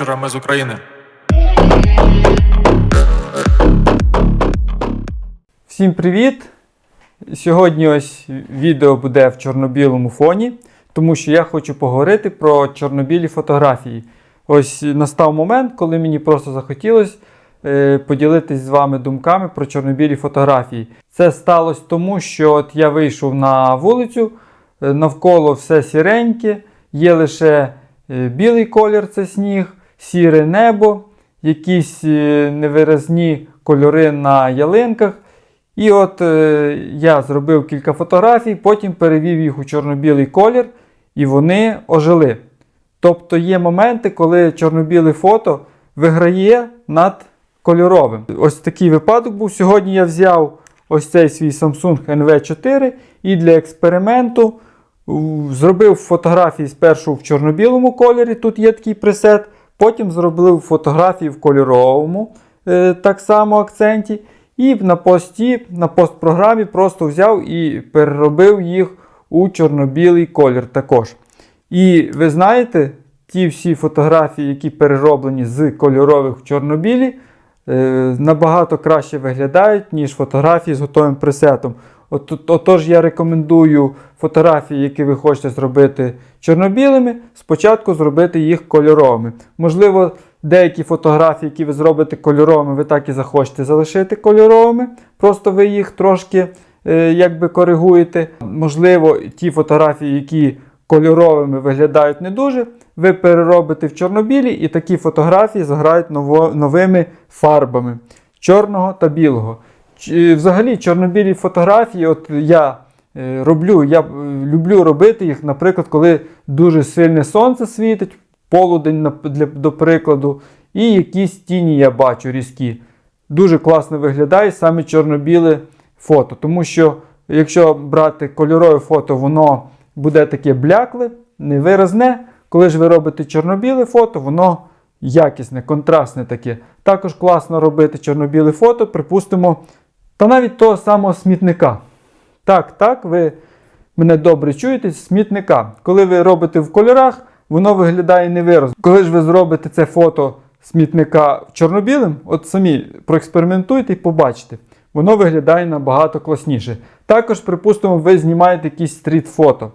вечора. Ми з України. Всім привіт! Сьогодні ось відео буде в чорно-білому фоні, тому що я хочу поговорити про чорно-білі фотографії. Ось настав момент, коли мені просто захотілося е, поділитись з вами думками про чорно-білі фотографії. Це сталося тому, що от я вийшов на вулицю, е, навколо все сіреньке, є лише е, білий колір це сніг, сіре небо, якісь е, невиразні кольори на ялинках. І от е, я зробив кілька фотографій, потім перевів їх у чорно-білий колір, і вони ожили. Тобто є моменти, коли чорно-біле фото виграє над кольоровим. Ось такий випадок був. Сьогодні я взяв ось цей свій Samsung NV4 і для експерименту зробив фотографії спершу в чорно-білому кольорі, тут є такий пресет, потім зробив фотографії в кольоровому е, так само акценті. І на пості, на постпрограмі просто взяв і переробив їх у чорно-білий колір також. І ви знаєте, ті всі фотографії, які перероблені з кольорових в чорно-білі, е, набагато краще виглядають, ніж фотографії з готовим пресетом. От, отож, я рекомендую фотографії, які ви хочете зробити чорно-білими, спочатку зробити їх кольоровими. Можливо, деякі фотографії, які ви зробите кольоровими, ви так і захочете залишити кольоровими. Просто ви їх трошки е, якби коригуєте. Можливо, ті фотографії, які кольоровими виглядають не дуже, ви переробите в чорнобілі, і такі фотографії заграють ново, новими фарбами чорного та білого. Чи- Взагалі, чорнобілі фотографії, от я е, роблю, я е, люблю робити їх, наприклад, коли дуже сильне сонце світить, полудень, до прикладу, і якісь тіні я бачу різкі. Дуже класно виглядає саме чорно-біле фото. Тому що, якщо брати кольорове фото, воно буде таке блякле, невиразне. Коли ж ви робите чорно-біле фото, воно якісне, контрастне таке. Також класно робити чорно-біле фото, припустимо, та навіть того самого смітника. Так, так, ви мене добре чуєте, смітника. Коли ви робите в кольорах, воно виглядає невиразно. Коли ж ви зробите це фото смітника чорно-білим, от самі проекспериментуйте і побачите. Воно виглядає набагато класніше. Також, припустимо, ви знімаєте якісь стріт-фото.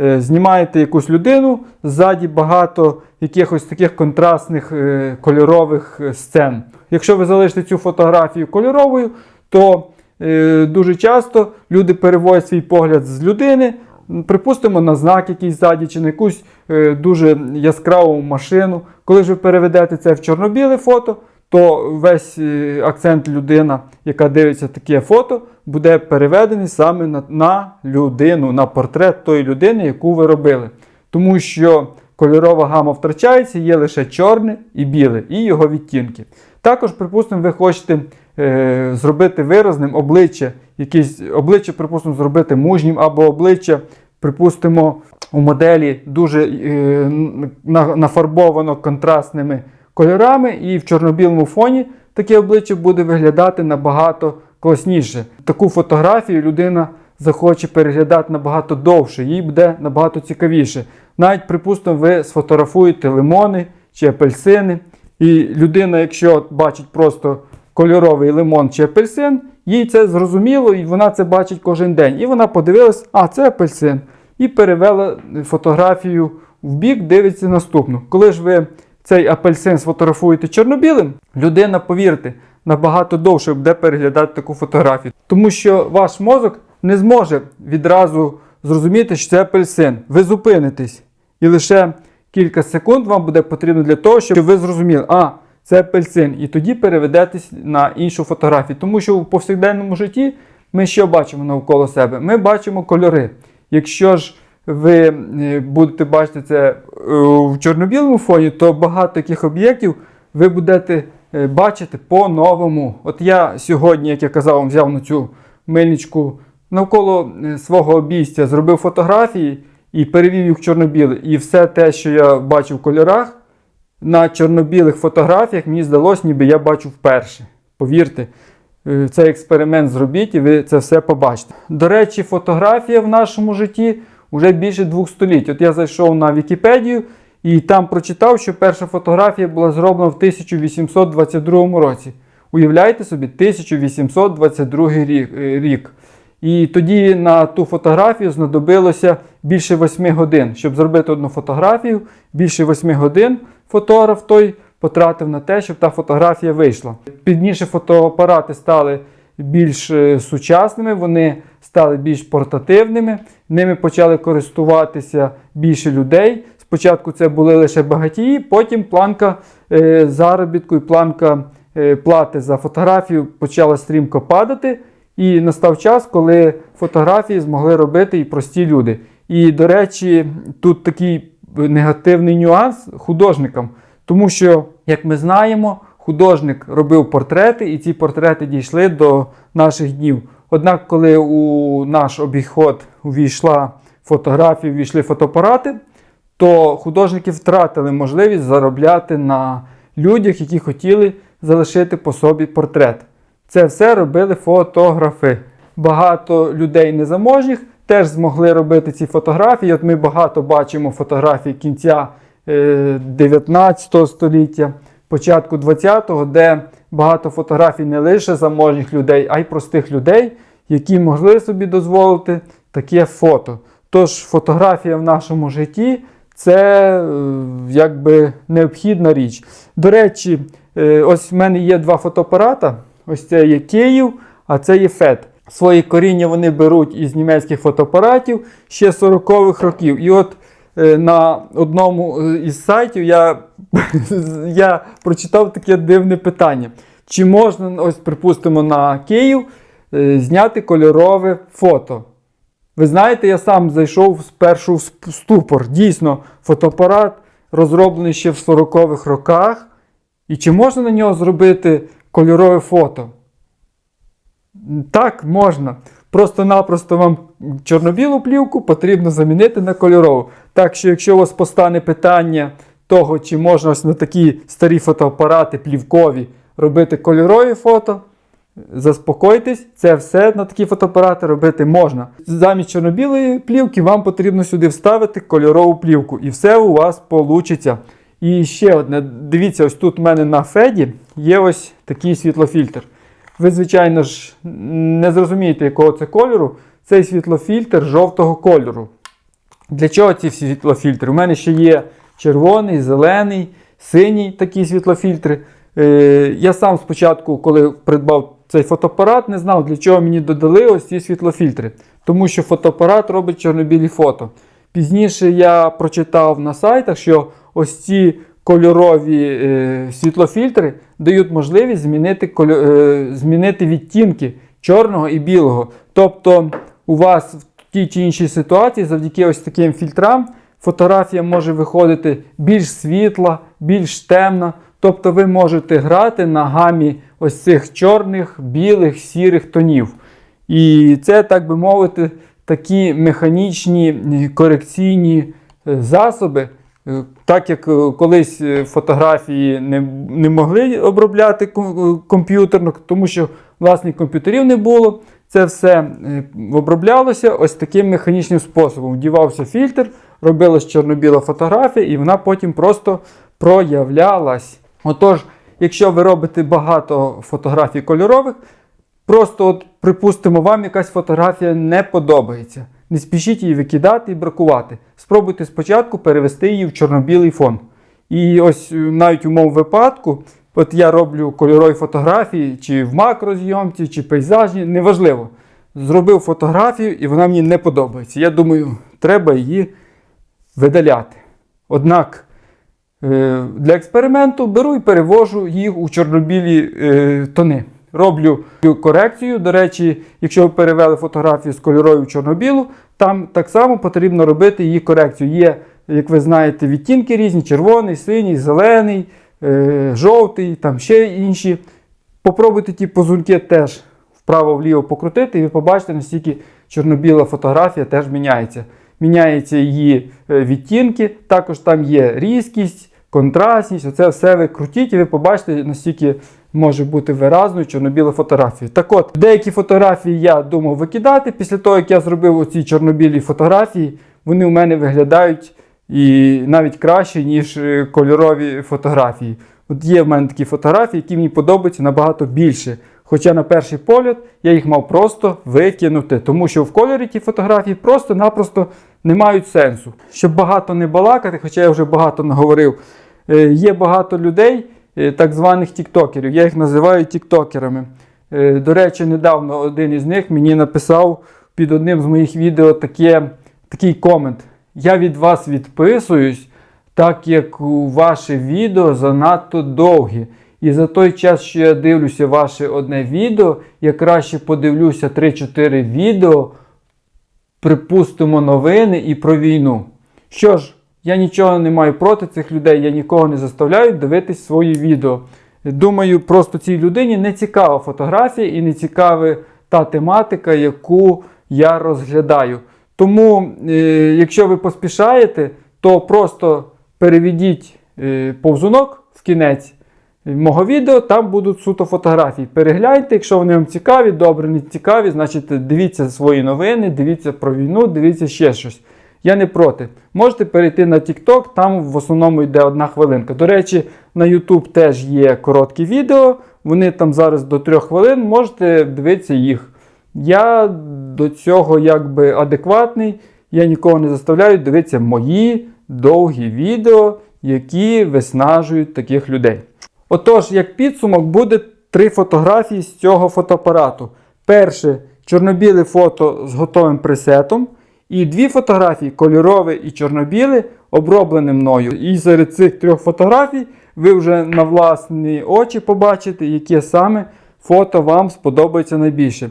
Е, Знімаєте якусь людину, ззаді багато якихось таких контрастних е, кольорових е, сцен. Якщо ви залишите цю фотографію кольоровою, то е, дуже часто люди переводять свій погляд з людини, припустимо, на знак якийсь ззаді чи на якусь е, дуже яскраву машину. Коли ж ви переведете це в чорно-біле фото, то весь е, акцент людина, яка дивиться таке фото, буде переведений саме на, на людину, на портрет тої людини, яку ви робили. Тому що кольорова гама втрачається, є лише чорне і біле, і його відтінки. Також, припустимо, ви хочете е, зробити виразним обличчя, якесь обличчя, припустимо, зробити мужнім, або обличчя, припустимо, у моделі дуже е, на- нафарбовано контрастними кольорами, і в чорно-білому фоні таке обличчя буде виглядати набагато класніше. Таку фотографію людина захоче переглядати набагато довше, їй буде набагато цікавіше. Навіть, припустимо, ви сфотографуєте лимони чи апельсини, і людина, якщо бачить просто кольоровий лимон чи апельсин, їй це зрозуміло, і вона це бачить кожен день. І вона подивилась, а це апельсин. І перевела фотографію в бік, дивиться наступну. Коли ж ви цей апельсин сфотографуєте чорно-білим, людина, повірте, набагато довше буде переглядати таку фотографію. Тому що ваш мозок не зможе відразу зрозуміти, що це апельсин. Ви зупинитесь. І лише кілька секунд вам буде потрібно для того, щоб ви зрозуміли, а, це апельсин. І тоді переведетесь на іншу фотографію. Тому що в повсякденному житті ми що бачимо навколо себе? Ми бачимо кольори. Якщо ж ви е, будете бачити це е, в чорно-білому фоні, то багато таких об'єктів ви будете е, бачити по-новому. От я сьогодні, як я казав, вам взяв на цю мильничку навколо свого обійстя, зробив фотографії і перевів їх в чорно-біле. І все те, що я бачив в кольорах, на чорно-білих фотографіях мені здалося, ніби я бачу вперше. Повірте, е, цей експеримент зробіть і ви це все побачите. До речі, фотографія в нашому житті вже більше двох століть. От я зайшов на Вікіпедію, І там прочитав, що перша фотографія була зроблена в 1822 році. Уявляєте собі, 1822 рік. е, рік. І тоді на ту фотографію знадобилося більше 8 годин. Щоб зробити одну фотографію, більше 8 годин фотограф той потратив на те, щоб та фотографія вийшла. Пізніше фотоапарати стали більш е, сучасними, вони стали більш портативними, ними почали користуватися більше людей. Спочатку це були лише багатії, потім планка е, заробітку і планка е, плати за фотографію почала стрімко падати. І настав час, коли фотографії змогли робити і прості люди. І, до речі, тут такий негативний нюанс художникам, тому що, як ми знаємо, художник робив портрети, і ці портрети дійшли до наших днів. Однак, коли у наш обіход увійшла фотографія, увійшли фотоапарати, то художники втратили можливість заробляти на людях, які хотіли залишити по собі портрет. Це все робили фотографи. Багато людей незаможних теж змогли робити ці фотографії. От ми багато бачимо фотографій кінця е, 19 століття, початку 20-го, де багато фотографій не лише заможних людей, а й простих людей, які могли собі дозволити таке фото. Тож фотографія в нашому житті це е, якби необхідна річ. До речі, е, ось в мене є два фотоапарата. Ось це є Київ, а це є ФЕД. Свої коріння вони беруть із німецьких фотоапаратів ще 40-х років. І от е, на одному е, із сайтів я, я прочитав таке дивне питання. Чи можна, ось, припустимо, на Київ е, зняти кольорове фото? Ви знаєте, я сам зайшов спершу в ступор. Дійсно, фотоапарат розроблений ще в 40-х роках. І чи можна на нього зробити кольорове фото? Так, можна. Просто-напросто вам чорно-білу плівку потрібно замінити на кольорову. Так що, якщо у вас постане питання того, чи можна ось на такі старі фотоапарати плівкові робити кольорові фото, заспокойтесь, це все на такі фотоапарати робити можна. Замість чорно-білої плівки вам потрібно сюди вставити кольорову плівку, і все у вас вийде. І ще одне, дивіться, ось тут у мене на феді є ось такий світлофільтр. Ви, звичайно ж, не зрозумієте, якого це кольору. Цей світлофільтр жовтого кольору. Для чого ці світлофільтри? У мене ще є червоний, зелений, синій такі світлофільтри. Е, я сам спочатку, коли придбав цей фотоапарат, не знав, для чого мені додали ось ці світлофільтри. Тому що фотоапарат робить чорно-білі фото. Пізніше я прочитав на сайтах, що ось ці кольорові е, світлофільтри дають можливість змінити, е, змінити відтінки чорного і білого. Тобто у вас в тій чи іншій ситуації, завдяки ось таким фільтрам, фотографія може виходити більш світла, більш темна. Тобто ви можете грати на гамі ось цих чорних, білих, сірих тонів. І це, так би мовити, такі механічні корекційні е, засоби. Е, Так як е, колись е, фотографії не, не могли обробляти ком- комп'ютерно, тому що власних комп'ютерів не було, це все оброблялося ось таким механічним способом. Вдівався фільтр, робилась чорно-біла фотографія, і вона потім просто проявлялась. Отож, якщо ви робите багато фотографій кольорових, Просто, от, припустимо, вам якась фотографія не подобається. Не спішіть її викидати і бракувати. Спробуйте спочатку перевести її в чорно-білий фон. І ось е, навіть у моєму випадку, от я роблю кольорові фотографії, чи в макрозйомці, чи пейзажні, неважливо. Зробив фотографію і вона мені не подобається. Я думаю, треба її видаляти. Однак е, для експерименту беру і перевожу їх у чорно-білі е, тони. Роблю корекцію. До речі, якщо ви перевели фотографію з кольорової в чорно-білу, там так само потрібно робити її корекцію. Є, як ви знаєте, відтінки різні: червоний, синій, зелений, е, жовтий, там ще інші. Попробуйте ті позунки теж вправо-вліво покрутити, і ви побачите, наскільки чорно-біла фотографія теж міняється. Міняються її е, відтінки, також там є різкість, контрастність. Оце все ви крутіть, і ви побачите, наскільки може бути виразною чорно-біла фотографія. Так от, деякі фотографії я думав викидати. Після того, як я зробив оці чорно-білі фотографії, вони у мене виглядають і навіть краще, ніж е, кольорові фотографії. От є в мене такі фотографії, які мені подобаються набагато більше. Хоча на перший погляд я їх мав просто викинути, тому що в кольорі ті фотографії просто-напросто не мають сенсу. Щоб багато не балакати, хоча я вже багато наговорив, е, є багато людей, так званих тіктокерів. Я їх називаю тіктокерами. Е, До речі, недавно один із них мені написав під одним з моїх відео таке, такий комент. Я від вас відписуюсь, так як ваше відео занадто довгі. І за той час, що я дивлюся ваше одне відео, я краще подивлюся 3-4 відео, припустимо, новини і про війну. Що ж, я нічого не маю проти цих людей, я нікого не заставляю дивитись свої відео. Думаю, просто цій людині не цікава фотографія і не цікава та тематика, яку я розглядаю. Тому, е, якщо ви поспішаєте, то просто переведіть е, повзунок в кінець мого відео, там будуть суто фотографії. Перегляньте, якщо вони вам цікаві, добре, не цікаві, значить дивіться свої новини, дивіться про війну, дивіться ще щось. Я не проти. Можете перейти на TikTok, там в основному йде одна хвилинка. До речі, на YouTube теж є короткі відео, вони там зараз до 3 хвилин, можете дивитися їх. Я до цього якби адекватний, я нікого не заставляю дивитися мої довгі відео, які виснажують таких людей. Отож, як підсумок, буде три фотографії з цього фотоапарату. Перше чорно-біле фото з готовим пресетом. І дві фотографії кольорове і чорно-біле, оброблені мною. І серед цих трьох фотографій ви вже на власні очі побачите, яке саме фото вам сподобається найбільше.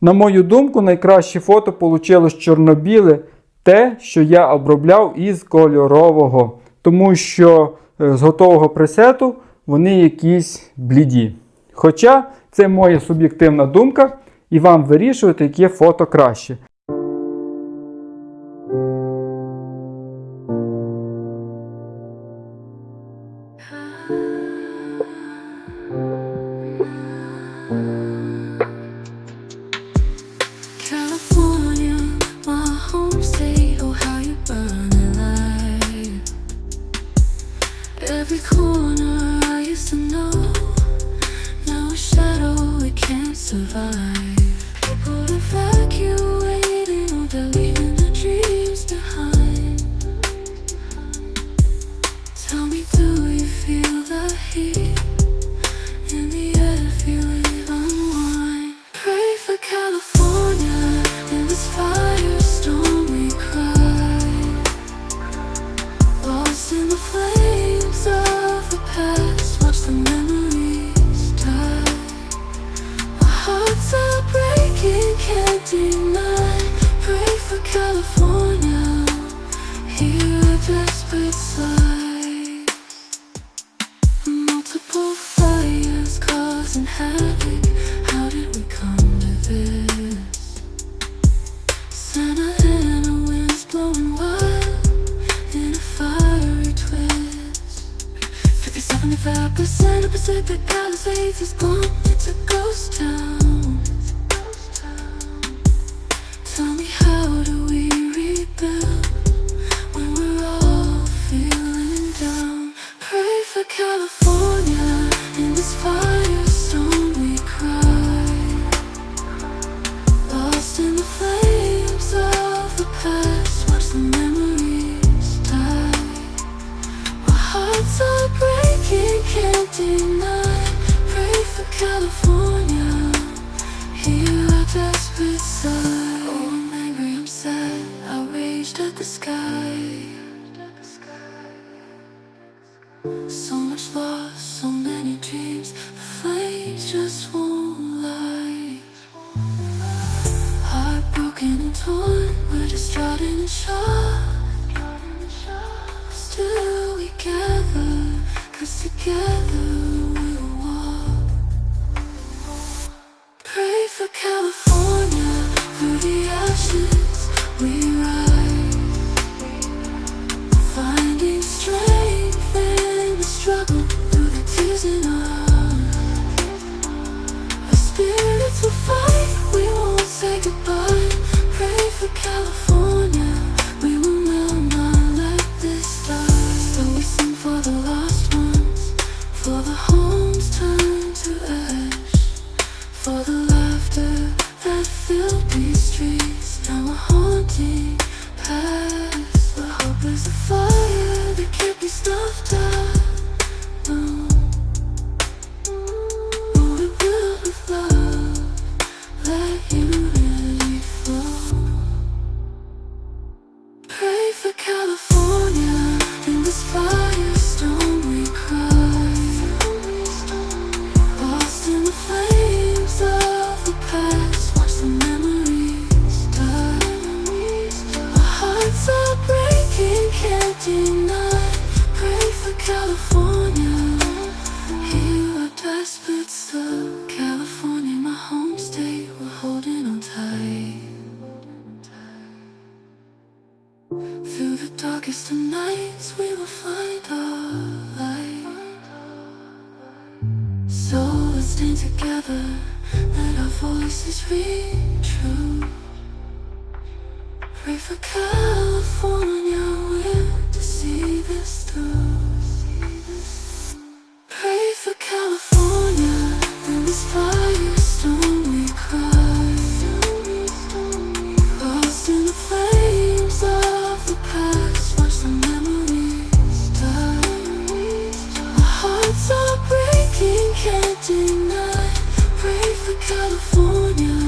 На мою думку, найкраще фото вийшло чорно-біле, те, що я обробляв із кольорового. Тому що е, з готового пресету вони якісь бліді. Хоча це моя суб'єктивна думка, і вам вирішувати, яке фото краще. Every corner I used to know. Now a shadow it can't survive. People evacuating they're leaving 59 Pray for California. Here at desperate sights. Multiple fires causing havoc. How did we come to this? Santa Ana winds blowing wild In a fiery twist. 57 percent of Pacific Palisades is gone. For California, let our voices ring true. Pray for California, we're to see this through. California.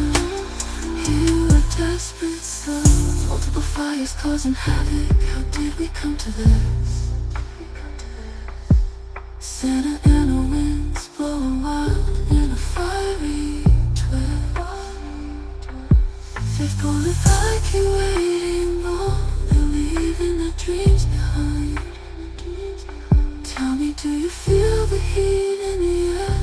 Hear a desperate soul. Multiple fires causing havoc. How did we come to this? Santa Ana winds blowing wild in a fiery twist. Faithful evacuating all, they're leaving their dreams behind. Tell me, do you feel the heat in the air?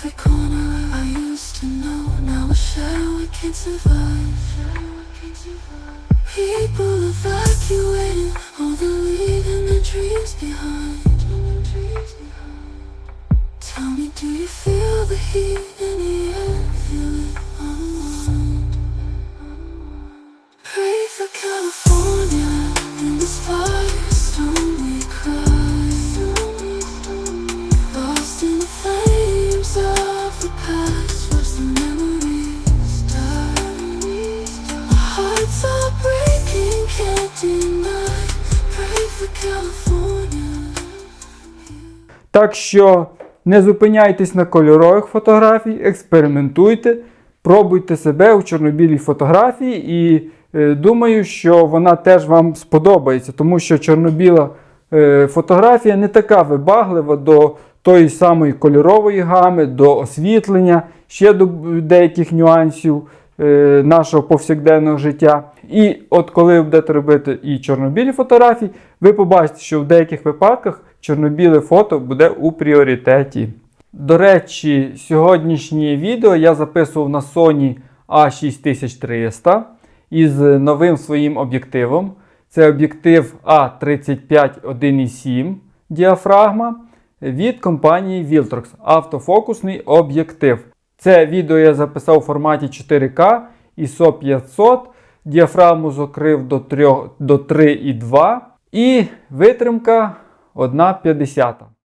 Every corner I used to know, now a shadow I can't survive. People evacuating, all they're leaving their dreams behind. Tell me, do you feel the heat Так що не зупиняйтесь на кольорових фотографій, експериментуйте, пробуйте себе у чорнобілій фотографії, і е, думаю, що вона теж вам сподобається, тому що чорнобіла е, фотографія не така вибаглива до тої самої кольорової гами, до освітлення, ще до деяких нюансів е, нашого повсякденного життя. І от коли ви будете робити і чорнобілі фотографії, ви побачите, що в деяких випадках чорнобіле фото буде у пріоритеті. До речі, сьогоднішнє відео я записував на Sony A6300 із новим своїм об'єктивом. Це об'єктив A35 1.7 діафрагма від компанії Viltrox. Автофокусний об'єктив. Це відео я записав у форматі 4К ISO 500. Діафрагму закрив до 3, до 3,2 і витримка 1,50.